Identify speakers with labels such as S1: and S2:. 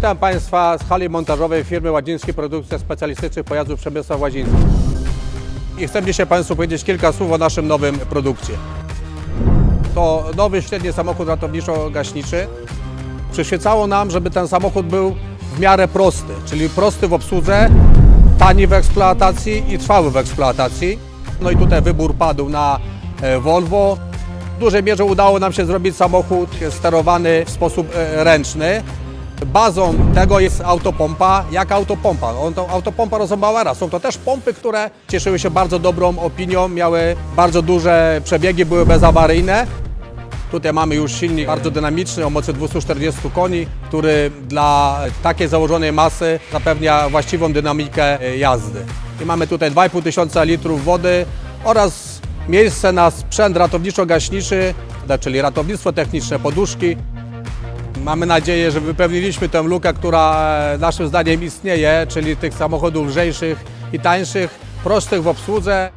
S1: Witam Państwa z hali montażowej firmy Ładzińskiej Produkcja Specjalistycznych Pojazdów Przemysław Łaziński. I chcę dzisiaj Państwu powiedzieć kilka słów o naszym nowym produkcie. To nowy średni samochód ratowniczo-gaśniczy. Przyświecało nam, żeby ten samochód był w miarę prosty, czyli prosty w obsłudze, tani w eksploatacji i trwały w eksploatacji. No i tutaj wybór padł na e, Volvo. W dużej mierze udało nam się zrobić samochód sterowany w sposób e, ręczny. Bazą tego jest autopompa. Jak autopompa? On to autopompa Rosenbauera. Są to też pompy, które cieszyły się bardzo dobrą opinią, miały bardzo duże przebiegi, były bezawaryjne. Tutaj mamy już silnik bardzo dynamiczny o mocy 240 koni, który dla takiej założonej masy zapewnia właściwą dynamikę e, jazdy. I mamy tutaj 2,5 tysiąca litrów wody oraz miejsce na sprzęt ratowniczo-gaśniczy, czyli ratownictwo techniczne, poduszki. Mamy nadzieję, że wypełniliśmy tę lukę, która e, naszym zdaniem istnieje, czyli tych samochodów lżejszych i tańszych, prostych w obsłudze.